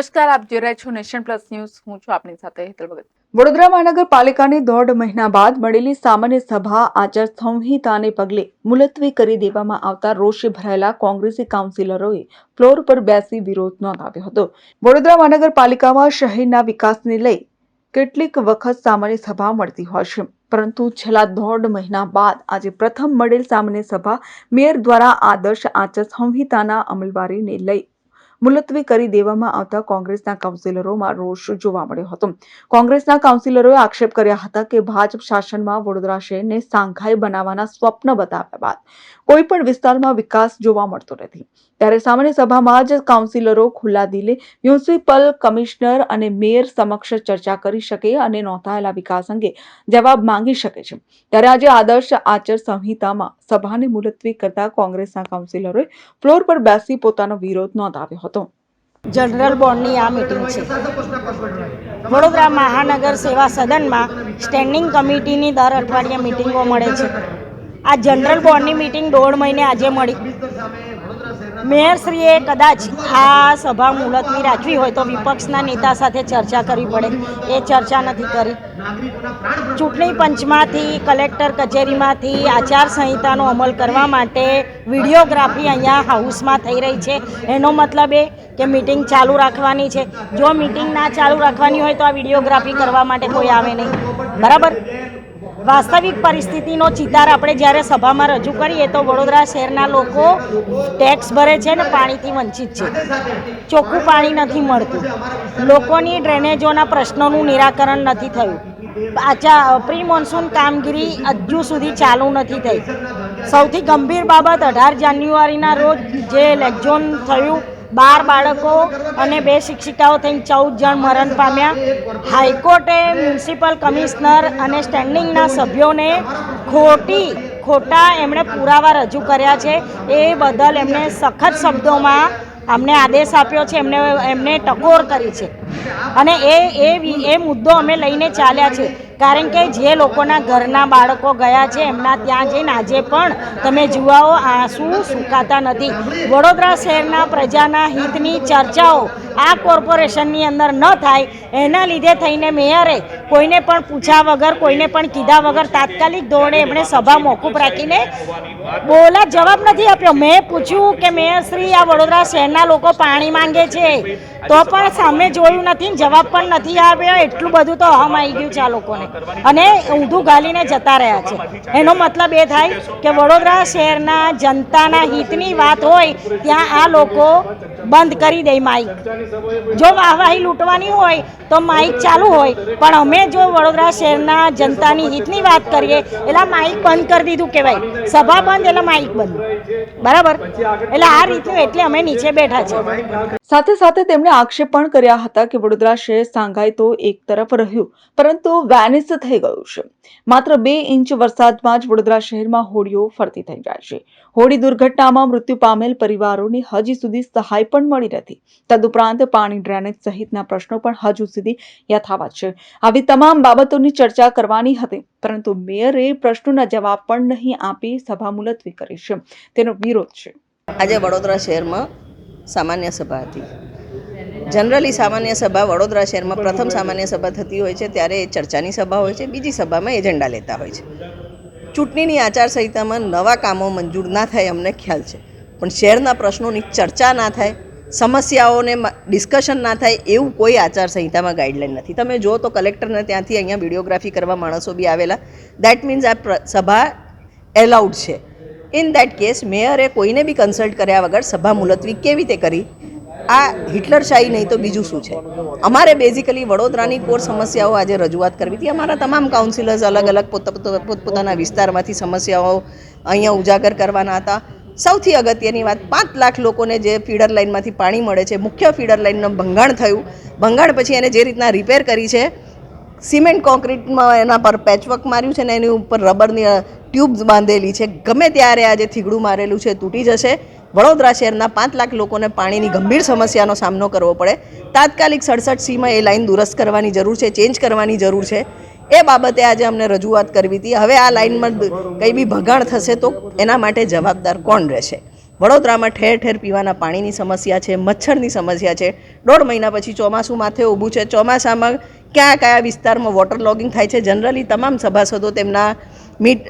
નમસ્કાર, આપ જોઈ રહ્યા છો નેશન પ્લસ ન્યૂઝ. હું છું આપની સાથે હેતલ ભગત. વડોદરા મહાનગરપાલિકાની દોઢ મહિના બાદ મળેલી સામાન્ય સભા આચાર સંહિતાને પગલે મુલતવી કરી દેવામાં આવતા રોષે ભરાયેલા કોંગ્રેસી કાઉન્સિલરોએ ફ્લોર પર બેસી વિરોધ નોંધાવ્યો હતો. વડોદરા મહાનગરપાલિકામાં શહેરના વિકાસને લઈ કેટલીક વખત સામાન્ય સભા મળતી હોય છે. પરંતુ છેલ્લા દોઢ મહિના બાદ આજે પ્રથમ મળેલ સામાન્ય સભા મેયર દ્વારા આદર્શ આચાર સંહિતાના અમલવારીને લઈ મુલતવી કરી દેવામાં આવતા કોંગ્રેસના કાઉન્સિલરોમાં રોષ જોવા મળ્યો હતો. કોંગ્રેસના કાઉન્સિલરોએ આક્ષેપ કર્યા હતા કે ભાજપ શાસનમાં વડોદરા શહેરને સાંઘાઈ બનાવવાના સ્વપ્ન બતાવ્યા બાદ કોઈ પણ વિસ્તારમાં વિકાસ જોવા મળતો નથી. ત્યારે સામાન્ય સભામાં જ કાઉન્સિલરો ખુલ્લા દિલે મ્યુનિસિપલ કમિશનર અને મેયર સમક્ષ ચર્ચા કરી શકે અને નોંધાયેલા વિકાસ અંગે જવાબ માંગી શકે છે. ત્યારે આજે આદર્શ આચાર સંહિતામાં સભાને મુલતવી કરતા કોંગ્રેસના કાઉન્સિલરોએ ફ્લોર પર બેસી પોતાનો વિરોધ નોંધાવ્યો હતો. જનરલ બોર્ડની આ મિટિંગ છે. વડોદરા મહાનગર સેવા સદનમાં સ્ટેન્ડિંગ કમિટીની દર અઠવાડિયે મિટિંગો મળે છે. આ જનરલ બોર્ડની મિટિંગ દોઢ મહિને આજે મળી. મેયરશ્રીએ કદાચ આ સભા મુલતવી રાખવી હોય તો વિપક્ષના નેતા સાથે ચર્ચા કરવી પડે. એ ચર્ચા નથી કરી. ચૂંટણી પંચમાંથી કલેક્ટર કચેરીમાંથી આચાર સંહિતાનો અમલ કરવા માટે વિડીયોગ્રાફી અહીંયા હાઉસમાં થઈ રહી છે. એનો મતલબ એ કે મિટિંગ ચાલુ રાખવાની છે. જો મિટિંગ ના ચાલુ રાખવાની હોય તો આ વિડીયોગ્રાફી કરવા માટે કોઈ આવે નહીં. બરાબર? વાસ્તવિક પરિસ્થિતિનો ચિતાર આપણે જ્યારે સભામાં રજૂ કરીએ તો વડોદરા શહેરના લોકો ટેક્સ ભરે છે ને પાણીથી વંચિત છે. ચોખ્ખું પાણી નથી મળતું. લોકોની ડ્રેનેજોના પ્રશ્નોનું નિરાકરણ નથી થયું. આચા પ્રી મોન્સૂન કામગીરી હજુ સુધી ચાલુ નથી થઈ. સૌથી ગંભીર બાબત અઢાર જાન્યુઆરીના રોજ જે લેકઝોન થયું બાર બાળકો અને બે શિક્ષિકાઓ થઈને ચૌદ જણ મરણ પામ્યા. હાઈકોર્ટે મ્યુનિસિપલ કમિશનર અને સ્ટેન્ડિંગના સભ્યોને ખોટી, ખોટા એમણે પુરાવા રજૂ કર્યા છે. એ બદલ એમણે સખત શબ્દોમાં અમને આદેશ આપ્યો છે, એમને એમને ટકોર કરી છે. અને એ એ મુદ્દો અમે લઈને ચાલ્યા છે. કારણ કે જે લોકોના ઘરના બાળકો ગયા છે, એમના ત્યાં જઈને આજે પણ તમે જુવાઓ, આંસુ સુકાતા નથી. વડોદરા શહેરના પ્રજાના હિતની ચર્ચાઓ આ કોર્પોરેશનની અંદર ન થાય, એના લીધે થઈને મેયરે કોઈને પણ પૂછ્યા વગર, કોઈને પણ કીધા વગર તાત્કાલિક ધોરણે એમણે સભા મોકૂફ રાખીને બોલા જવાબ નથી આપ્યો. મેં પૂછ્યું કે મેયરશ્રી આ વડોદરા શહેરના લોકો પાણી માંગે છે. તો પણ સામે જોયું નથી, જવાબ પણ નથી આવ્યો. એટલું બધું તો હમ આવી ગયું છે આ લોકોને. અને ઊંધું ગાલીને જતા રહ્યા છે. એનો મતલબ એ થાય કે વડોદરા શહેરના જનતાના હિતની વાત હોય, ત્યાં આ લોકો બંધ કરી દે માઇક જો વાહવાહી લૂંટવાની હોય તો માઇક ચાલુ હોય. પણ અમે જો વડોદરા શહેરના જનતાની હિતની વાત કરીએ એટલે માઇક બંધ કરી દીધું કહેવાય. સભા બંધ એટલે માઇક બંધ. બરાબર? એટલે આ રીતનું એટલે અમે નીચે બેઠા છે સાથે સાથે તેમણે આક્ષેપ પણ કર્યા હતા કે વડોદરા શહેર સાંઘાઈ તો એક તરફ રહ્યું, પરંતુ વેનિસ થઈ ગયું છે. માત્ર બે ઇંચ વરસાદમાં જ વડોદરા શહેરમાં હોડીઓ ફરતી થઈ જાય છે. હોડી દુર્ઘટનામાં મૃત્યુ પામેલ પરિવારોને હજી સુધી સહાય પણ મળી નથી તદુપરાંત પાણી ડ્રેનેજ સહિતના પ્રશ્નો પણ હજુ સુધી યથાવત છે. આવી તમામ બાબતોની ચર્ચા કરવાની હતી, પરંતુ મેયરે પ્રશ્નોના જવાબ પણ નહીં આપી સભા મુલતવી કરી છે. તેનો વિરોધ છે. આજે વડોદરા શહેરમાં સામાન્ય સભા હતી. જનરલી સામાન્ય સભા વડોદરા શહેરમાં પ્રથમ સામાન્ય સભા થતી હોય છે, ત્યારે એ ચર્ચાની સભા હોય છે, બીજી સભામાં એજન્ડા લેતા હોય છે. ચૂંટણીની આચારસંહિતામાં નવા કામો મંજૂર ના થાય અમને ખ્યાલ છે. પણ શહેરના પ્રશ્નોની ચર્ચા ના થાય સમસ્યાઓને ડિસ્કશન ના થાય એવું કોઈ આચારસંહિતામાં ગાઈડલાઈન નથી. તમે જો તો કલેક્ટરને ત્યાંથી અહીંયા વિડીયોગ્રાફી કરવા માણસો બી આવેલા. દેટ મીન્સ આ સભા એલાઉડ છે. ઇન દેટ કેસ મેયરે કોઈને બી કન્સલ્ટ કર્યા વગર સભા મુલતવી કેવી રીતે કરી? આ હિટલરશાહી નહીં તો બીજું શું છે? અમારે બેઝિકલી વડોદરાની કોર સમસ્યાઓ આજે રજૂઆત કરવી હતી. અમારા તમામ કાઉન્સિલર્સ અલગ અલગ પોત, પોત- પોતપોતાના વિસ્તારમાંથી સમસ્યાઓ અહીંયા ઉજાગર કરવાના હતા. સૌથી અગત્યની વાત, પાંચ લાખ લોકોને જે ફીડર લાઇનમાંથી પાણી મળે છે, મુખ્ય ફીડર લાઇનનું ભંગાણ થયું. ભંગાણ પછી એને જે રીતના રિપેર કરી છે, સિમેન્ટ કોન્ક્રીટમાં એના પર પેચવર્ક માર્યું છે ને એની ઉપર રબરની ટ્યુબ્સ બાંધેલી છે. ગમે ત્યારે આજે થીગડું મારેલું છે, તૂટી જશે. વડોદરા શહેરના પાંચ લાખ લોકોને પાણીની ગંભીર સમસ્યાનો સામનો કરવો પડે. તાત્કાલિક સડસઠ સીમાં એ લાઇન દુરસ્ત કરવાની જરૂર છે, ચેન્જ કરવાની જરૂર છે. એ બાબતે આજે અમને રજૂઆત કરવી હતી. હવે આ લાઇનમાં કંઈ બી ભગાણ થશે તો એના માટે જવાબદાર કોણ રહેશે? વડોદરામાં ઠેર ઠેર પીવાના પાણીની સમસ્યા છે, મચ્છરની સમસ્યા છે. દોઢ મહિના પછી ચોમાસું માથે ઊભું છે. ચોમાસામાં કયા કયા વિસ્તારમાં વોટર લોગિંગ થાય છે? જનરલી તમામ સભાસદો તેમના મીટ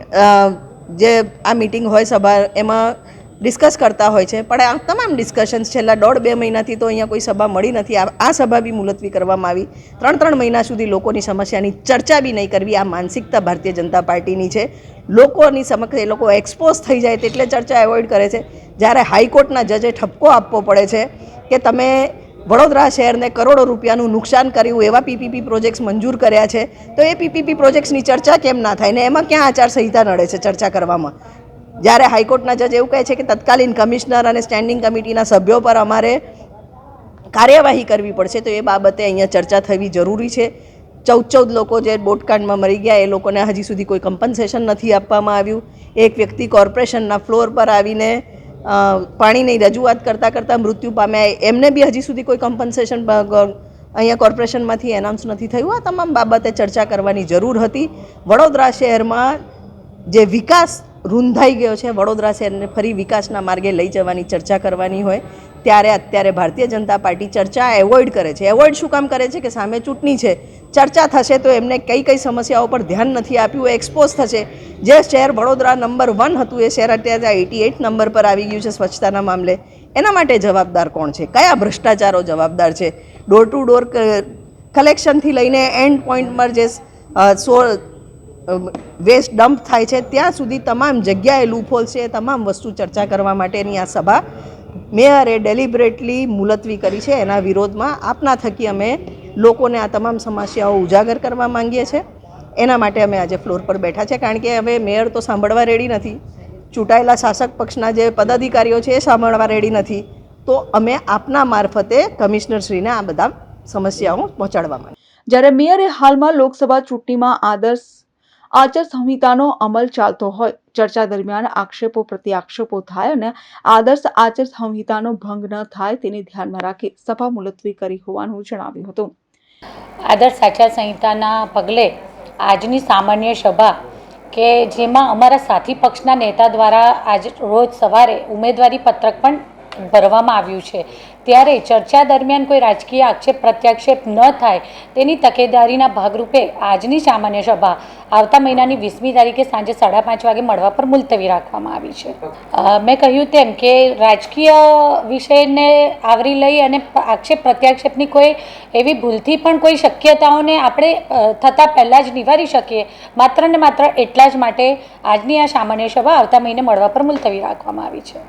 જે આ મિટિંગ હોય સભા, એમાં ડિસ્કસ કરતા હોય છે. પણ આ તમામ ડિસ્કશન્સ છેલ્લા દોઢ બે મહિનાથી તો અહીંયા કોઈ સભા મળી નથી. આ સભા બી મુલતવી કરવામાં આવી. ત્રણ ત્રણ મહિના સુધી લોકોની સમસ્યાની ચર્ચા બી નહીં કરવી. આ માનસિકતા ભારતીય જનતા પાર્ટીની છે. લોકોની સમક્ષ એ લોકો એક્સપોઝ થઈ જાય તેટલે ચર્ચા એવોઇડ કરે છે. જ્યારે હાઈકોર્ટના જજે ઠપકો આપવો પડે છે કે તમે વડોદરા શહેરને કરોડો રૂપિયાનું નુકસાન કર્યું એવા પીપીપી પ્રોજેક્ટ્સ મંજૂર કર્યા છે, તો એ પીપીપી પ્રોજેક્ટ્સની ચર્ચા કેમ ના થાય ને એમાં ક્યાં આચારસંહિતા નડે છે ચર્ચા કરવામાં? જ્યારે હાઈકોર્ટના જજ એવું કહે છે કે તત્કાલીન કમિશનર અને સ્ટેન્ડિંગ કમિટીના સભ્યો પર અમારે કાર્યવાહી કરવી પડશે, તો એ બાબતે અહીંયા ચર્ચા થવી જરૂરી છે. ચૌદ ચૌદ લોકો જે બોટકાંડમાં મરી ગયા, એ લોકોને હજી સુધી કોઈ કમ્પન્સેશન નથી આપવામાં આવ્યું. એક વ્યક્તિ કોર્પોરેશનના ફ્લોર પર આવીને પાણીની રજૂઆત કરતાં કરતાં મૃત્યુ પામ્યા. એમને બી હજી સુધી કોઈ કમ્પન્સેશન અહીંયા કોર્પોરેશનમાંથી એનાઉન્સ નથી થયું. આ તમામ બાબતે ચર્ચા કરવાની જરૂર હતી. વડોદરા શહેરમાં જે વિકાસ રૂંધાઈ ગયો છે. વડોદરા શહેરને ફરી વિકાસના માર્ગે લઈ જવાની ચર્ચા કરવાની હોય, ત્યારે અત્યારે ભારતીય જનતા પાર્ટી ચર્ચા એવોઇડ કરે છે. એવોઇડ શું કામ કરે છે કે સામે ચૂંટણી છે. ચર્ચા થશે તો એમને કઈ કઈ સમસ્યાઓ પર ધ્યાન નથી આપ્યું. એ એક્સપોઝ થશે. જે શહેર વડોદરા નંબર વન હતું, એ શહેર અત્યારે એટી એઇટ નંબર પર આવી ગયું છે સ્વચ્છતાના મામલે. એના માટે જવાબદાર કોણ છે? કયા ભ્રષ્ટાચારો જવાબદાર છે? ડોર ટુ ડોર કલેક્શનથી લઈને એન્ડ પોઈન્ટ પર જે સો વેસ્ટ ડમ્પ થાય છે. ત્યાં સુધી તમામ જગ્યાએ લૂફોલ છે. તમામ વસ્તુ ચર્ચા કરવા માટેની આ સભા મેયરે ડેલિબરેટલી મુલતવી કરી છે. એના વિરોધમાં આપના થકી અમે લોકોને આ તમામ સમસ્યાઓ ઉજાગર કરવા માંગીએ છીએ એના માટે અમે આજે ફ્લોર પર બેઠા છે. કારણ કે હવે મેયર તો સાંભળવા રેડી નથી. ચૂંટાયેલા શાસક પક્ષના જે પદાધિકારીઓ છે એ સાંભળવા રેડી નથી. તો અમે આપના મારફતે કમિશનરશ્રીને આ બધા સમસ્યાઓ પહોંચાડવા માંગીએ. જ્યારે મેયરે હાલમાં લોકસભા ચૂંટણીમાં આદર્શ આચાર સંહિતાનો અમલ ચાલતો હોય. ચર્ચા દરમિયાન આક્ષેપો પ્રતિ આક્ષેપો થાય અને આદર્શ આચાર સંહિતાનો ભંગ ન થાય તેને ધ્યાનમાં રાખી સભા મુલતવી કરી હોવાનું જણાવ્યું હતું. આદર્શ આચાર સંહિતાના પગલે આજની સામાન્ય સભા કે જેમાં અમારા સાથી પક્ષના નેતા દ્વારા આજ રોજ સવારે ઉમેદવારી પત્રક પણ ભરવામાં આવ્યું છે. ત્યારે ચર્ચા દરમિયાન કોઈ રાજકીય આક્ષેપ, પ્રત્યાક્ષેપ ન થાય તેની તકેદારીના ભાગરૂપે આજની સામાન્ય સભા આવતા મહિનાની વીસમી તારીખે સાંજે સાડા પાંચ વાગે મળવા પર મુલતવી રાખવામાં આવી છે. મેં કહ્યું તેમ કે રાજકીય વિષયને આવરી લઈ અને આક્ષેપ, પ્રત્યાક્ષેપની કોઈ એવી ભૂલથી પણ કોઈ શક્યતાઓને આપણે થતાં પહેલાં જ નિવારી શકીએ. માત્ર ને માત્ર એટલા જ માટે આજની આ સામાન્ય સભા આવતા મહિને મળવા પર મુલતવી રાખવામાં આવી છે.